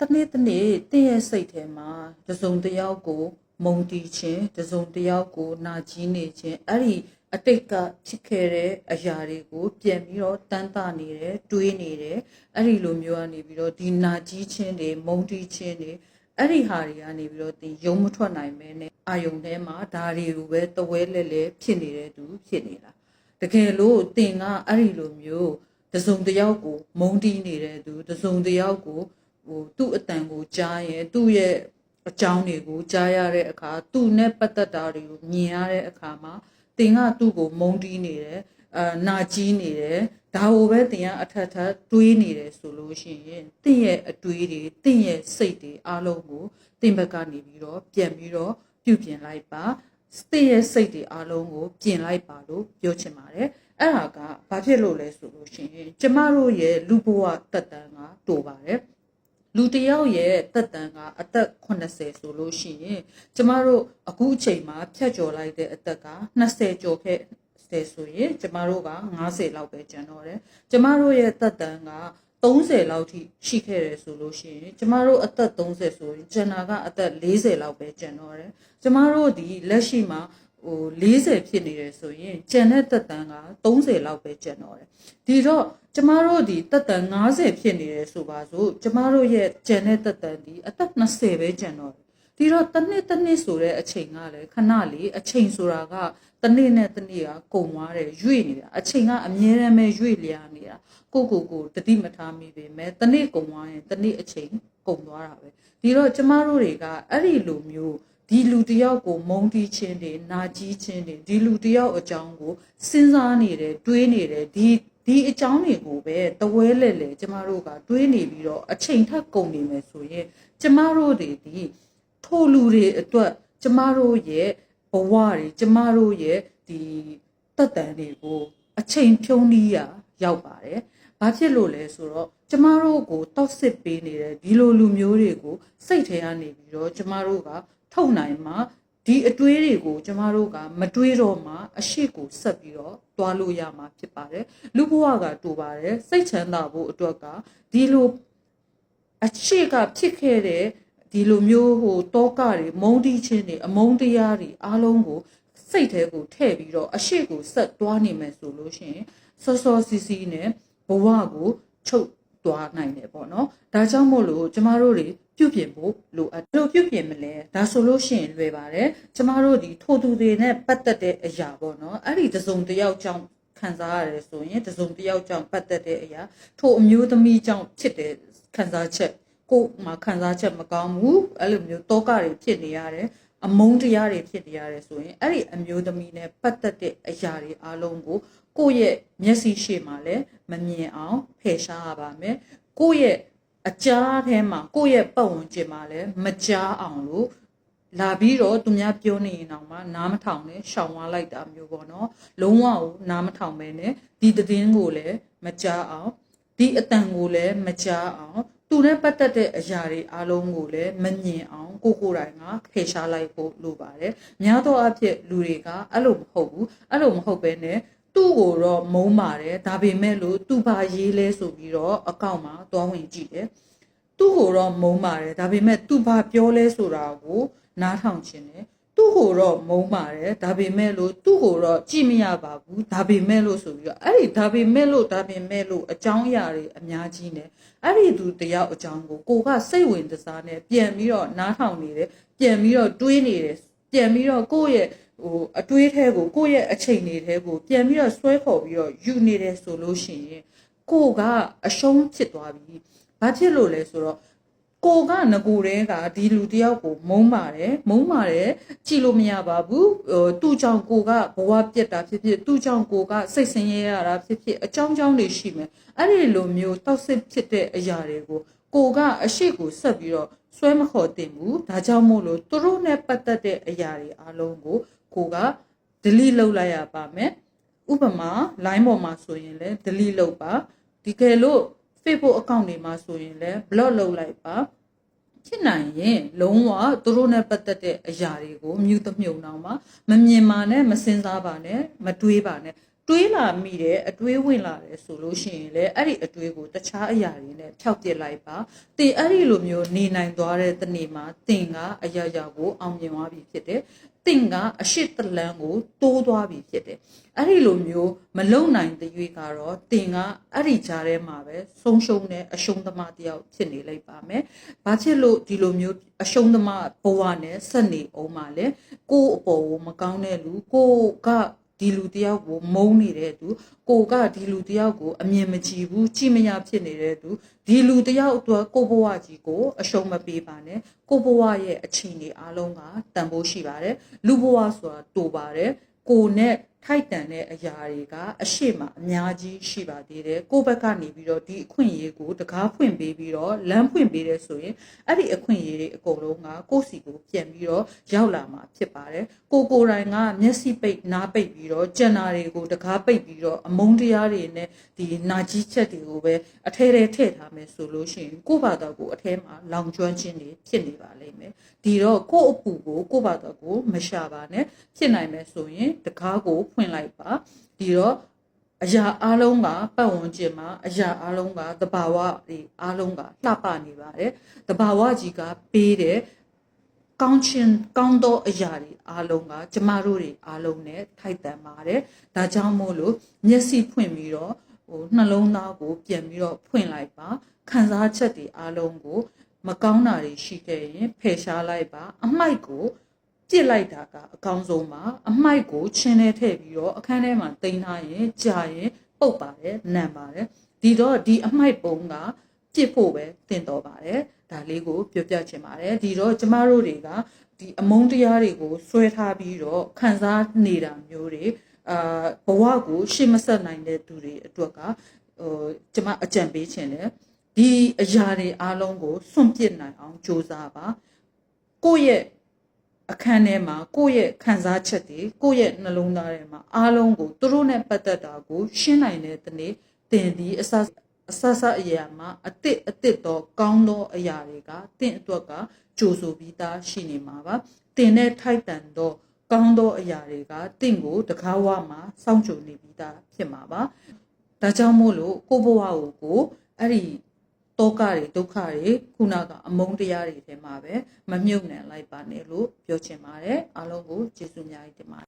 တနေ့တနေ့တင့်ရဲ့စိတ်ထဲမှာတစုံတစ်ယောက်ကို မုံတီးခြင်းတစုံတစ်ယောက်ကိုနာကျင်နေခြင်းအဲ့ဒီအတိတ်ကဖြစ်ခဲ့တဲ့အရာတွေကို ပြန်ပြီးတော့တန်းတာနေတယ်တွေးနေတယ်အဲ့ဒီလိုမျိုးကနေပြီးတော့ဒီနာကြီးခြင်းတွေမုံတီးခြင်းတွေအဲ့ဒီဟာတွေကနေပြီးတော့တင်ယုံမထွက်နိုင်မဲနဲ့အာယုံထဲမှာဒါတွေကိုပဲတဝဲလဲလဲဖြစ်နေတဲ့သူဖြစ်နေတာတကယ်လို့တင်ကအဲ့ဒီလိုမျိုးတစုံတစ်ယောက်ကို မုံတီးနေတဲ့သူတစုံတစ်ယောက်ကို ဟိုသူ့အတန်ကိုကြားရင်သူ့ရဲ့အကြောင်းတွေကိုကြားရတဲ့အခါသူ့နဲ့ပတ်သက်တာတွေကိုမြင်ရတဲ့အခါမှာတင်ကသူ့ကိုမုန်းတီးနေတယ်အာနာကြီးနေတယ်ဒါကိုပဲတင်ကအထက်ထပ်တွေးနေတယ်ဆိုလို့ရှိရင်တင့်ရဲ့အတွေးတွေတင့်ရဲ့စိတ်တွေအားလုံးကိုတင်ဘက်ကနေပြီးတော့ပြန်ပြီးတော့ပြုပြင်လိုက်ပါတင့်ရဲ့စိတ်တွေအားလုံးကိုပြင်လိုက်ပါလို့ပြောချင်ပါတယ်အဲ့ဒါကဘာဖြစ်လို့လဲဆိုလို့ရှိရင်ကျမတို့ရဲ့လူဘဝတက်တန်းကတိုပါတယ် လူတစ်ယောက်ရဲ့တက်တန်ကအသက်80ဆိုလို့ရှိရင်ကျမတို့အခုအချိန်မှာဖြတ်ကျော်လိုက်တဲ့အသက်က20ကျော်ခဲ့တယ်ဆိုရင်ကျမတို့က90လောက်ပဲကျန်တော့တယ်ကျမတို့ရဲ့တက်တန်က30လောက်ထိရှိခဲ့တယ်ဆိုလို့ရှိရင်ကျမတို့အသက်30ဆိုရင်ကျန်တာကအသက်40လောက်ပဲကျန်တော့တယ်ကျမတို့ဒီလက်ရှိမှာ ဟို40ဖြစ်နေတယ်ဆိုရင်ကျန်တဲ့တက်တန်က30လောက်ပဲကျန်တော့တယ်ဒီတော့ကျမတို့ဒီတက်တန်90ဖြစ်နေတယ်ဆိုပါစို့ကျမတို့ရဲ့ကျန်တဲ့တက်တန်ဒီအသက်20ပဲကျန်တော့တယ်ဒီတော့တစ်နှစ်တစ်နှစ်ဆိုတဲ့အချိန်ကလည်းခဏလေးအချိန်ဆိုတာကတစ်နှစ်နဲ့တစ်နှစ်ကကုန်သွားတယ်ရွေ့နေတာအချိန်ကအမြဲတမ်းပဲရွေ့လျာနေတာကိုကိုကိုတတိမထားမိပေမဲ့တစ်နှစ်ကုန်သွားရင်တစ်နှစ်အချိန်ကုန်သွားတာပဲဒီတော့ကျမတို့တွေကအဲ့ဒီလိုမျိုး ဒီလူတယောက်ကိုမုန်းတီးခြင်းတွေနာကြီးခြင်းတွေဒီလူတယောက်အကြောင်းကိုစဉ်းစားနေတယ်တွေးနေတယ်ဒီဒီအကြောင်းတွေကိုပဲတဝဲလဲလဲကျမတို့ကတွေးနေပြီးတော့အချိန်ထပ်ကုန်နေမယ်ဆိုရင်ကျမတို့တွေဒီထိုလူတွေအတွက်ကျမတို့ရဲ့ဘဝတွေကျမတို့ရဲ့ဒီတက်တန်တွေကိုအချိန်ဖြုံးနီးရရောက်ပါတယ်။ဘာဖြစ်လို့လဲဆိုတော့ကျမတို့ကိုတောက်စစ်ပေးနေတဲ့ဒီလိုလူမျိုးတွေကိုစိတ်ထဲကနေပြီးတော့ကျမတို့က ထုတ်နိုင်မှဒီအတွေးတွေကိုကျမတို့ကမတွေးတော့မှအရှိကိုဆက်ပြီးတော့တွားလို့ရမှာဖြစ်ပါတယ်လူဘဝကတူပါတယ်စိတ်ချမ်းသာဖို့အတွက်ကဒီလိုအရှိကဖြစ်ခဲ့တဲ့ဒီလိုမျိုးဟိုတောကတွေမုန်းတီးခြင်းတွေအမုန်းတရားတွေအားလုံးကိုစိတ်ထဲကိုထည့်ပြီးတော့အရှိကိုဆက်တွားနေမယ်ဆိုလို့ရှိရင်စောစောစီစီနဲ့ဘဝကိုချုပ်သွားနိုင်တယ်ပေါ့နော်ဒါကြောင့်မို့လို့ကျမတို့တွေ ပြုပြင်ဖို့လိုအပ်တယ်ဘယ်လိုပြုပြင်မလဲဒါဆိုလို့ရှိရင်လွယ်ပါတယ်ကျမတို့ဒီထိုသူတွေနဲ့ပတ်သက်တဲ့အရာပေါ့နော်အဲ့ဒီတစုံတစ်ယောက်ကြောင့်ခံစားရတယ်ဆိုရင်တစုံတစ်ယောက်ကြောင့်ပတ်သက်တဲ့အရာထိုအမျိုးသမီးကြောင့်ဖြစ်တဲ့ခံစားချက်ကိုယ်မှာခံစားချက်မကောင်းဘူးအဲ့လိုမျိုးတောကတွေဖြစ်နေရတယ်အမုန်းတရားတွေဖြစ်နေရတယ်ဆိုရင်အဲ့ဒီအမျိုးသမီးနဲ့ပတ်သက်တဲ့အရာတွေအားလုံးကိုကိုယ့်ရဲ့မျက်စိရှေ့မှာလည်းမမြင်အောင်ဖယ်ရှားရပါမယ်ကိုယ့်ရဲ့ အကြားထဲမှာကိုယ့်ရဲ့ပတ်ဝန်းကျင်မှာလည်းမကြားအောင်လို့လာပြီးတော့သူများပြောနေရင်တော့မှနားမထောင်နဲ့ရှောင်သွားလိုက်တာမျိုးပေါ့နော်လုံးဝကိုနားမထောင်ပဲနဲ့ဒီသတင်းကိုလည်းမကြားအောင်ဒီအတန်ကိုလည်းမကြားအောင်သူနဲ့ပတ်သက်တဲ့အရာတွေအားလုံးကိုလည်းမမြင်အောင်ကိုကိုယ်တိုင်ကဖယ်ရှားလိုက်ဖို့လိုပါတယ်များသောအားဖြင့်လူတွေကအဲ့လိုမဟုတ်ဘူးအဲ့လိုမဟုတ်ပဲနဲ့ သူ့ကိုတော့မုန်းပါတယ်ဒါပေမဲ့လို့သူဘာရေးလဲဆိုပြီးတော့အကောင့်မှာတွားဝင်ကြည့်တယ်သူ့ကိုတော့မုန်းပါတယ်ဒါပေမဲ့သူဘာပြောလဲဆိုတာကိုနားထောင်ခြင်းတယ်သူ့ကိုတော့မုန်းပါတယ်ဒါပေမဲ့လို့သူ့ကိုတော့ကြည့်မရပါဘူးဒါပေမဲ့လို့ဆိုပြီးတော့အဲ့ဒီဒါပေမဲ့လို့ဒါပေမဲ့လို့အကြောင်းအရာတွေအများကြီးနဲ့အဲ့ဒီသူတယောက်အကြောင်းကိုကိုကစိတ်ဝင်စားနဲ့ပြန်ပြီးတော့နားထောင်နေတယ်ပြန်ပြီးတော့တွေးနေတယ်ပြန်ပြီးတော့ကိုယ့်ရဲ့ ဟိုအတွေးထဲကိုကိုယ့်ရဲ့အချိန်တွေထဲကိုပြန်ပြီးတော့ဆွဲခေါ်ပြီးတော့ယူနေတယ်ဆိုလို့ရှိရင်ကိုကအရှုံးဖြစ်သွားပြီ။ဘာဖြစ်လို့လဲဆိုတော့ကိုကငကိုတဲကဒီလူတယောက်ကိုမုံပါတယ်မုံပါတယ်ကြည်လို့မရပါဘူးဟိုသူ့ကြောင့်ကိုကဘဝပြက်တာဖြစ်ဖြစ်သူ့ကြောင့်ကိုကစိတ်ဆင်းရဲရတာဖြစ်ဖြစ်အကြောင်းကြောင်းတွေရှိမယ်အဲ့ဒီလိုမျိုးတောက်စစ်ဖြစ်တဲ့အရာတွေကို ကိုကအရှိကိုဆက်ပြီးတော့ဆွဲမခေါ်တင်ဘူးဒါကြောင့်မို့လို့သူတို့နဲ့ပတ်သက်တဲ့အရာတွေအားလုံးကိုကိုက delete လုပ်လိုက်ရပါမယ်ဥပမာ line ပေါ်မှာဆိုရင်လည်း delete လုပ်ပါဒီကယ်လို့ Facebook account တွေမှာဆိုရင်လည်း block လုပ်လိုက်ပါဖြစ်နိုင်ရင်လုံးဝသူတို့နဲ့ပတ်သက်တဲ့အရာတွေကိုမြူးသမြုံအောင်ပါမမြင်ပါနဲ့မစင်စားပါနဲ့မတွေးပါနဲ့ တွေးလာမိတယ်အတွေးဝင်လာတယ်ဆိုလို့ရှိရင်လည်းအဲ့ဒီအတွေးကိုတခြားအရာတွေနဲ့ဖျောက်ပစ်လိုက်ပါတင်အဲ့ဒီလိုမျိုးနေနိုင်သွားတဲ့တနေ့မှာတင်ကအရာရာကိုအောင်မြင်သွားပြီဖြစ်တယ်တင်ကအရှိတလန်းကိုတိုးသွားပြီဖြစ်တယ်အဲ့ဒီလိုမျိုးမလုံနိုင်တဲ့ရွေးကတော့တင်ကအဲ့ဒီကြားထဲမှာပဲဆုံးရှုံးတဲ့အရှုံးသမားတယောက်ဖြစ်နေလိုက်ပါမယ်။ဘာဖြစ်လို့ဒီလိုမျိုးအရှုံးသမားဘဝနဲ့ဆက်နေအောင်မလဲ။ကိုယ့်အပေါ်ကိုမကောင်းတဲ့လူကိုက ဒီလူတယောက်ကိုမုန်းနေတဲ့သူကိုကဒီလူတယောက်ကိုအမြင်မကြည့်ဘူးကြည်မရဖြစ်နေတဲ့သူဒီလူတယောက်အတွက်ကိုဘဝကြီးကိုအရှုံးမပေးပါနဲ့ကိုဘဝရဲ့အချိန်တွေအားလုံးကတန်ဖိုးရှိပါတယ်လူဘဝဆိုတာတူပါတယ်ကိုနဲ့ ထိုက်တန်တဲ့အရာတွေကအရှိမအများကြီးရှိပါသေးတယ်ကိုယ့်ဘက်ကနေပြီးတော့ဒီအခွင့်အရေးကိုတကားဖွင့်ပေးပြီးတော့လမ်းဖွင့်ပေးတယ်ဆိုရင်အဲ့ဒီအခွင့်အရေးတွေအကုန်လုံးကကိုယ့်စီကိုပြန်ပြီးတော့ရောက်လာမှာဖြစ်ပါတယ်ကိုကိုယ်တိုင်ကမျက်စိပိတ်နားပိတ်ပြီးတော့ကြံနာတွေကိုတကားပိတ်ပြီးတော့အမုန်းတရားတွေနဲ့ဒီနာကြီးချက်တွေကိုပဲအထဲထဲထည့်ထားမယ်ဆိုလို့ရှိရင်ကိုယ့်ဘာသာကိုအထဲမှာလောင်ကျွမ်းခြင်းတွေဖြစ်နေပါလိမ့်မယ်ဒီတော့ကိုယ့်အပူကိုကိုယ့်ဘာသာကိုမရှာပါနဲ့ဖြစ်နိုင်မယ်ဆိုရင်တကားကိုဖွင့်လိုက်ပါဒီတော့အရာအလုံးကပတ်ဝန်းကျင်မှာအရာအလုံးကသဘာဝတွေအလုံးကလှပနေပါတယ်သဘာဝကြီးကပေးတဲ့ကောင်းခြင်းကောင်းသောအရာတွေအလုံးကကျမတို့တွေအလုံးနဲ့ထိုက်တန်ပါတယ်ဒါကြောင့်မို့လို့မျက်စိဖွင့်ပြီးတော့ဟိုနှလုံးသားကိုပြန်ပြီးတော့ဖွင့်လိုက်ပါခံစားချက်တွေအလုံးကို မကောင်းတာတွေရှိခဲ့ရင်ဖယ်ရှားလိုက်ပါ အမိုက်ကို ပြစ်လိုက်တာကအကောင်းဆုံးပါအမိုက်ကိုချင်းထဲထည့်ပြီးတော့အခန်းထဲမှာတင်ထားရင်ကြာရင်ပုတ်ပါတယ်နံပါတယ်ဒီတော့ဒီအမိုက်ပုံကပြစ်ဖို့ပဲတင်တော်ပါတယ်ဒါလေးကိုပြောပြချင်ပါတယ်ဒီတော့ကျမတို့တွေကဒီအမုန်းတရားတွေကိုဆွဲထားပြီးတော့ခံစားနေတာမျိုးတွေအာဘဝကိုရှေ့မဆက်နိုင်တဲ့သူတွေအတွက်ကဟိုကျမအကြံပေးချင်တယ်ဒီအရာတွေအားလုံးကိုစွန့်ပစ်နိုင်အောင်ကြိုးစားပါကိုယ့်ရဲ့ အခန်းထဲမှာကိုယ့်ရဲ့ခံစားချက်တွေကိုယ့်ရဲ့နှလုံးသားထဲမှာအားလုံးကိုသူတို့နဲ့ပတ်သက်တာကို ရှင်းနိုင်တဲ့တနေ့တင်ဒီအစအစစအရာမှာအစ်စ်အစ်စ်တော့ကောင်းသောအရာတွေကတင့်အတွက်ကကြိုဆိုပြီးသားရှိနေမှာပါတင်တဲ့ထိုက်တန်သောကောင်းသောအရာတွေကတင့်ကိုတကားဝမှာစောင့်ကြိုနေပြီးသားဖြစ်မှာပါဒါကြောင့်မို့လို့ကိုယ့်ဘဝကိုကိုအဲ့ဒီ တောကတွေဒုက္ခတွေခုနကအမုန်းတရားတွေထဲမှာပဲမမြုပ်နှံလိုက်ပါနဲ့လို့ပြောချင်ပါတယ်အားလုံးကိုကျေးဇူးအများကြီးတင်ပါတယ်